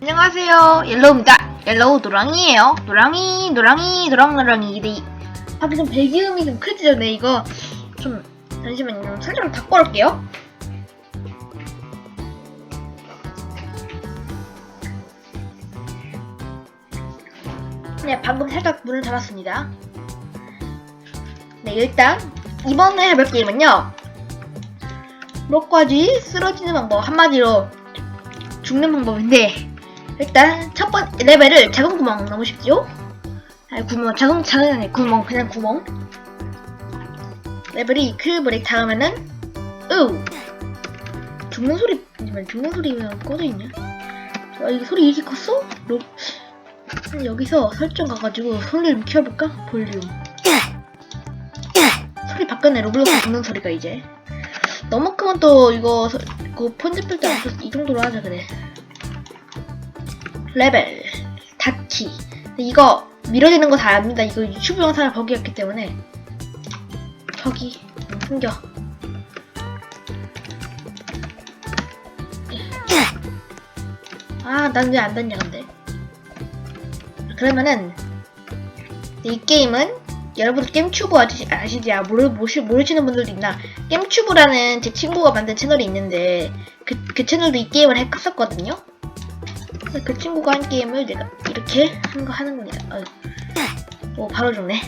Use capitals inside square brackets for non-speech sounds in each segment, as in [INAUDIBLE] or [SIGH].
안녕하세요. 옐로우입니다. 옐로우 노랑이에요. 노랑이, 노랑이, 노랑노랑이. 네. 밖에 좀 배기음이 좀 크죠? 네, 이거 좀, 잠시만요. 좀 설정 바꿔 올게요. 네, 방금 살짝 문을 닫았습니다. 네, 일단, 이번에 해볼 게임은요. 로까지 쓰러지는 방법. 한마디로 죽는 방법인데, 일단 첫 번째 레벨을 작은 구멍 쉽죠? 아니 구멍 작은 작은 아니 구멍 그냥 구멍 레벨이 클 브레이크 닿으면은 으 죽는 소리 잠시만 죽는 소리면 꺼져 있냐? 아 이거 소리 이렇게 컸어? 로 여기서 설정 가가지고 소리를 좀 키워볼까? 볼륨 소리 바뀌네 로블록스 죽는 소리가 이제 너무 크면 또 이거 소- 그 편집할 때이 정도로 하자 그래 레벨 닫기 이거 밀어지는 거 다 압니다 이거 유튜브 영상을 보기였기 때문에 저기 음, 숨겨 아 난 왜 안 닿냐 근데 그러면은 이 게임은 여러분들 게임튜브 아시, 아시지? 아, 모르, 모시, 모르시는 분들도 있나? 게임튜브라는 제 친구가 만든 채널이 있는데 그, 그 채널도 이 게임을 했었거든요? 그 친구가 한 게임을 내가 이렇게 하는 거 하는 겁니다. 아유. 오 바로 죽네.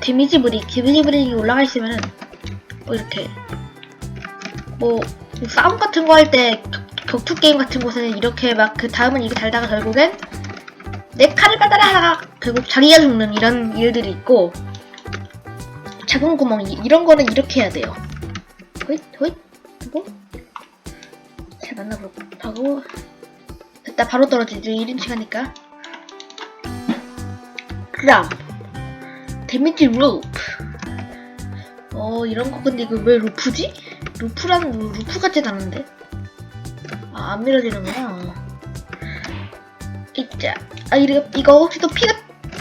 데미지 브릭, 데미지 브릭이 올라가 있으면은 뭐 이렇게 뭐 싸움 같은 거 할 때 격투 게임 같은 곳에는 이렇게 막 그 다음은 이게 달다가 결국엔 내 칼을 받아라 하다가 결국 자기가 죽는 이런 일들이 있고 작은 구멍 이- 이런 거는 이렇게 해야 돼요. 호잇 호잇 하고 잘 만나보고 하고. 됐다 바로 떨어지죠 1인칭 하니까. 그다음 데미지 루프. 어 이런 거 근데 이거 왜 루프지? 루프라는 루- 루프 같진 않은데? 아 안 밀어지는구나. 있자 아 이거 이거 혹시 또 피가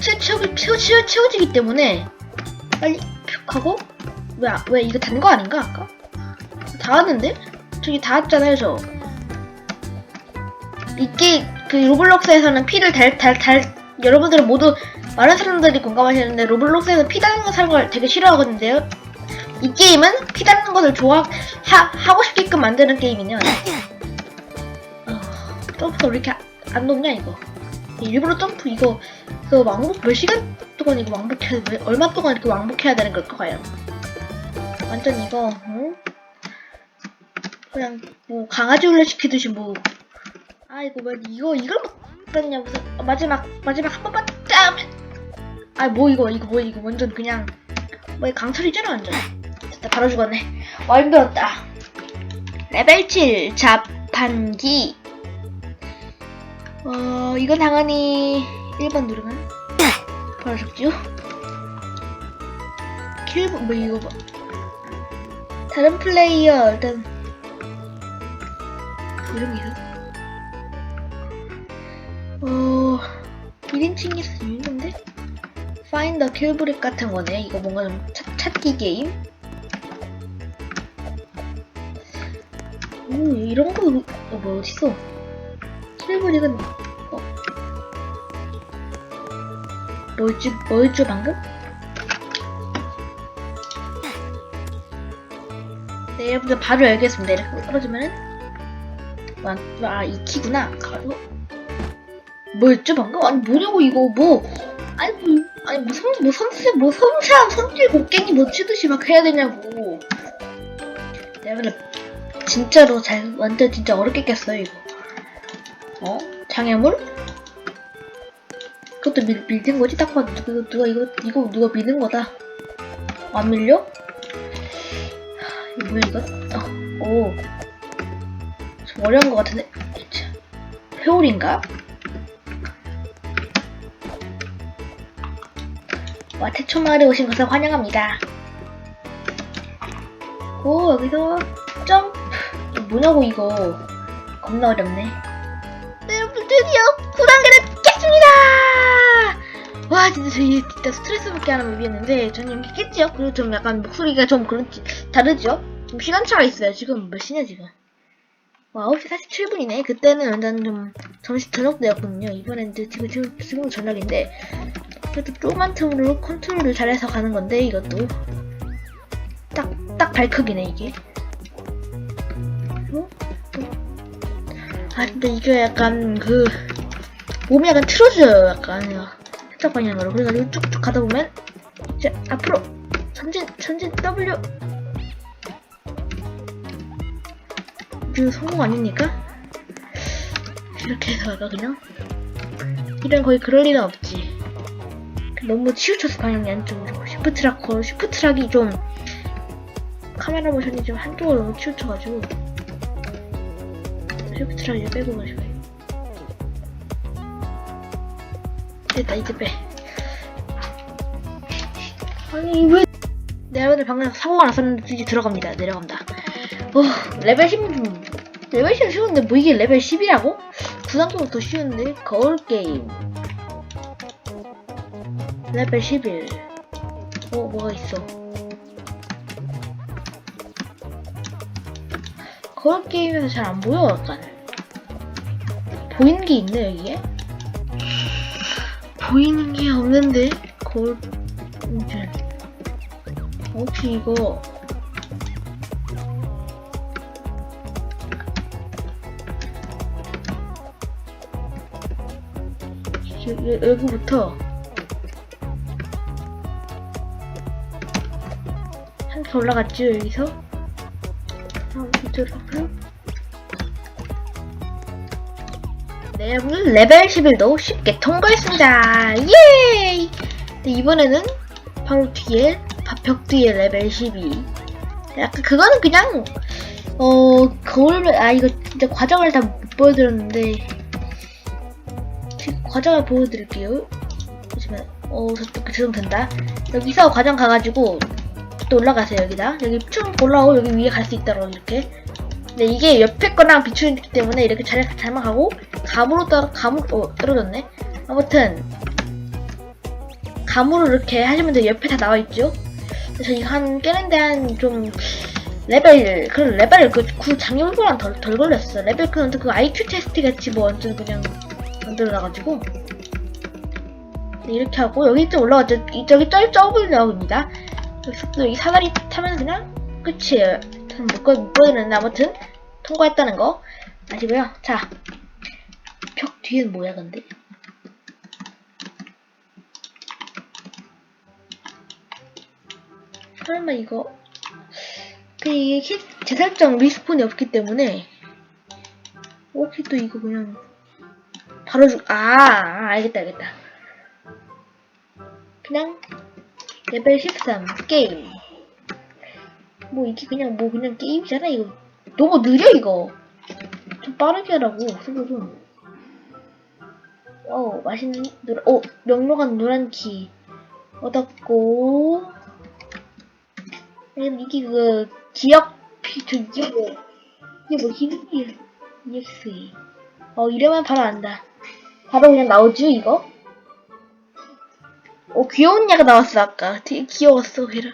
채, 채워, 채워, 채워, 채워지기 때문에 빨리 푹 하고? 왜, 아- 왜 이거 단 거 아닌가 아까? 닿았는데? 저기 닿았잖아요 저 이게 그 로블록스에서는 피를 달, 달, 달 여러분들 은 모두 많은 사람들이 공감하시는데 로블록스에서 피 닿는 거 사는 걸 되게 싫어하거든요. 이 게임은 피 닿는 것을 좋아 하, 하고 싶게끔 만드는 게임이냐. 어, 점프가 왜 이렇게 안- 안 높냐 이거. 일부러 점프 이거 그 왕복 몇 시간 동안 이거 왕복해야 돼? 얼마 동안 이렇게 왕복해야 되는 걸까 과연? 완전 이거 응? 그냥 뭐 강아지 훈련 시키듯이 뭐 아이고 왜 이거 이걸 못 봤냐 무슨 어, 마지막 마지막 한 번만 짬. 아뭐 이거 이거 뭐 이거 완전 그냥 뭐 강철이잖아 완전. 됐다 바로 죽었네. 와 힘들었다. 레벨 7 자판기. 어 이건 당연히 1번 누르면 바로 죽죠. 킬뭐 이거 봐. 다른 플레이어 일단 게 있어. 어, 1인칭이 재밌는데? The kill brick 같은 거네. 이거 뭔가 좀 찾, 찾기 게임? 오, 이런 거, 어, 뭐, 어딨어? 킬 브릭은, 어. 뭐였지, 뭐였죠, 방금? 네, 여러분들 바로 열겠습니다. 이렇게 떨어지면은. 아, 아, 이 키구나. 가로. 뭐였죠 방금? 아니 뭐냐고 이거 뭐 아니 뭐 아니 뭐 성, 뭐 선수 뭐 성사 선질 곡괭이 뭐 치듯이 막 해야 되냐고 근데 진짜로 잘 완전 진짜 어렵게 깼어요 이거 어? 장애물? 그것도 밀, 밀는 거지 딱 봐도 누가, 누가 이거 이거 누가 미는 거다 안 밀려? 하, 이거 뭐야 이거? 어, 오. 좀 어려운 거 같은데 자, 회오리인가? 와, 태초마을에 오신 것을 환영합니다. 오, 여기서 점프. 뭐냐고, 이거. 겁나 어렵네. 네, 여러분, 드디어 9단계를 깼습니다! 와, 진짜 저희 진짜 스트레스 받게 하는 맵이었는데, 저는 이렇게 깼지요? 그리고 좀 약간 목소리가 좀 그렇지, 다르죠? 좀 시간차가 있어요. 지금 몇 시냐, 지금? 와, 9시 47분이네. 그때는 완전 좀 점심 저녁 때였거든요. 이번엔 지금, 지금, 지금 저녁인데. 그래도 조그만 틈으로 컨트롤을 잘해서 가는 건데, 이것도. 딱, 딱 발크기네, 이게. 어? 아, 근데 이게 약간 그, 몸이 약간 틀어져요, 약간. 살짝 방향으로. 그래가지고 쭉쭉 가다 보면, 이제 앞으로, 전진, 전진, W. 이거 성공 아닙니까? 이렇게 해서 갈까, 그냥? 이런 거의 그럴 리는 없지. 너무 치우쳐서 방향이 안쪽으로. 시프트락, 거, 시프트락이 좀, 카메라 모션이 좀 한쪽으로 너무 치우쳐가지고. 시프트락 이제 빼고 가시고. 됐다, 이제 빼. 아니, 왜. 내가 오늘 방금 사고가 났었는데 이제 들어갑니다. 내려간다. 어, 레벨 10, 레벨 10 쉬운데 뭐 이게 레벨 10이라고? 9단계부터 더 쉬운데? 거울 게임. 레벨 11. 어, 뭐가 있어? 거울게임에서 잘 안 보여, 약간. 보이는 게 있네, 여기에? 보이는 게 없는데? 거울, 이제. 혹시 이거, 여, 여, 여기부터 한칸 올라갔죠 여기서? 다음 밑으로 네 여러분 레벨 11도 쉽게 통과했습니다. 예이! 네, 이번에는 바로 뒤에 바- 벽 뒤에 레벨 12 약간 그거는 그냥 어 거울 아 이거 진짜 과정을 다 못 보여드렸는데 과정을 보여드릴게요. 보시면, 어, 저쪽 지금 된다. 여기서 과정 가가지고, 또 올라가세요, 여기다. 여기 쭉 올라오고, 여기 위에 갈 수 있다고, 이렇게. 근데 이게 옆에 거랑 비추기 때문에 이렇게 잘, 잘만 가고, 감으로 따라, 감으로, 어, 떨어졌네. 아무튼, 감으로 이렇게 하시면 돼요. 옆에 다 나와있죠? 그래서 이거 한, 깨는데 한, 좀, 레벨, 그런 레벨을 그, 구 장애물보랑 덜, 덜 걸렸어. 레벨 그, 그 IQ 테스트 같이 뭐 완전 그냥, 만들어놔가지고 네, 이렇게 하고 여기 좀 올라갔죠 이쪽이 쩔 점을 나옵니다 여기 사다리 타면 그냥 끝이에요 거- 못 보여드렸는데 아무튼 통과했다는 거. 아시고요. 자 벽 뒤엔 뭐야 근데? 설마 이거 그 이게 키- 재설정 리스폰이 없기 때문에 혹시 또 이거 그냥 바로 주, 아, 아, 알겠다, 알겠다. 그냥, 레벨 13, 게임. 뭐, 이게 그냥, 뭐, 그냥 게임이잖아, 이거. 너무 느려, 이거. 좀 빠르게 하라고, 속도 좀. 어, 맛있는, 노란, 어, 명록한 노란 키. 얻었고. 음, 이게 그, 기억, 피, 저, 이게 뭐, 이게 뭐, 히든이, EXE. 어, 이러면 바로 안다. 바로 그냥 나오죠, 이거? 어, 귀여운 얘가 나왔어, 아까. 되게 귀여웠어, 걔를.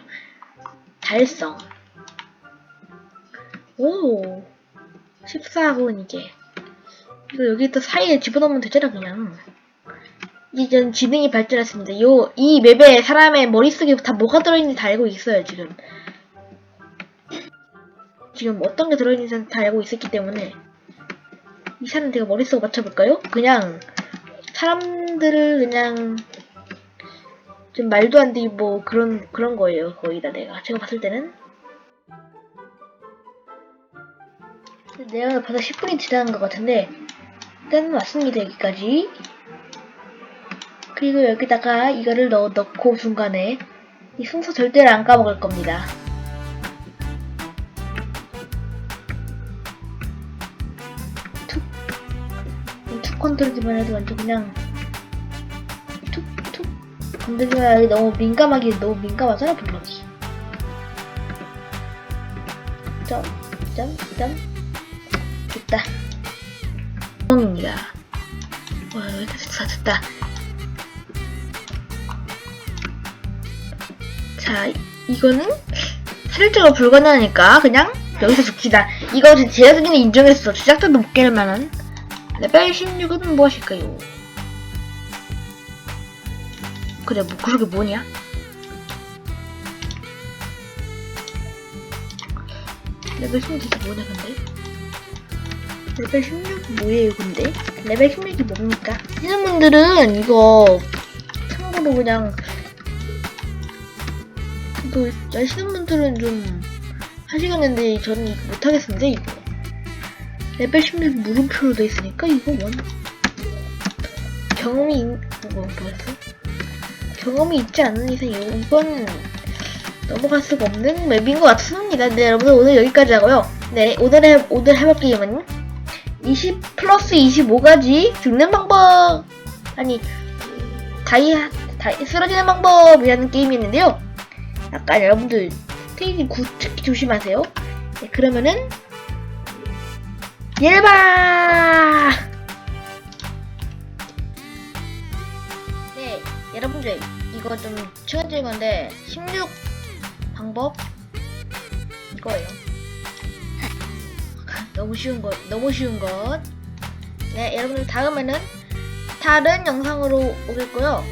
달성. 오. 14분, 이게. 이거 여기 또 사이에 집어넣으면 되잖아, 그냥. 이제 전 지능이 발전했습니다. 요, 이 맵에 사람의 머릿속에 다 뭐가 들어있는지 다 알고 있어요, 지금. 지금 어떤 게 들어있는지 다 알고 있었기 때문에. 이 사람 제가 머릿속 맞춰볼까요? 그냥 사람들을 그냥 좀 말도 안 되게 뭐 그런 그런 거예요 거의 다 내가. 제가 봤을 때는. 내가 봐서 10분이 지나는 것 같은데 일단 왔습니다 여기까지. 그리고 여기다가 이거를 넣, 넣고 중간에 이 순서 절대로 안 까먹을 겁니다. 툭. 컨트롤기만 해도 완전 그냥 툭툭 건드리면 여기 너무 민감하게 너무 민감하잖아 블록이 점 점 점 됐다 입니다 와 여기 됐다 됐다 자 이거는 살짝은 불가능하니까 그냥 여기서 죽시다. 이거 제작진이 인정했어. 제작자도 못 깨를 만한. 레벨 16은 무엇일까요? 그래, 뭐, 그러게 뭐냐? 레벨 16이 뭐냐, 근데? 레벨 16이 뭐예요, 근데? 레벨 16이 뭡니까? 하시는 분들은 이거 참고로 그냥 이거 아시는 분들은 좀 하시겠는데 저는 이거 못하겠는데 이거 레벨 16 물음표로 돼 있으니까 이거 원 경험이 있... 뭐 뭐였어? 경험이 있지 않은 이상 이건 넘어갈 수가 없는 맵인 것 같습니다. 네 여러분들 오늘 여기까지 하고요. 네 오늘 해 오늘 해볼 게임은 20 플러스 25가지 죽는 방법 아니 다이 다이 쓰러지는 방법이라는 게임이었는데요. 약간 여러분들 스테이지 9 특히 조심하세요. 네, 그러면은 예바 여러분들 이거 좀 추가적인 건데 16 방법 이거예요. [LAUGHS] 너무 쉬운 것, 너무 쉬운 것. 네, 여러분들 다음에는 다른 영상으로 오겠고요.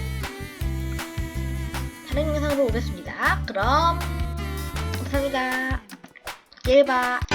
다른 영상으로 오겠습니다. 그럼 감사합니다. 예바.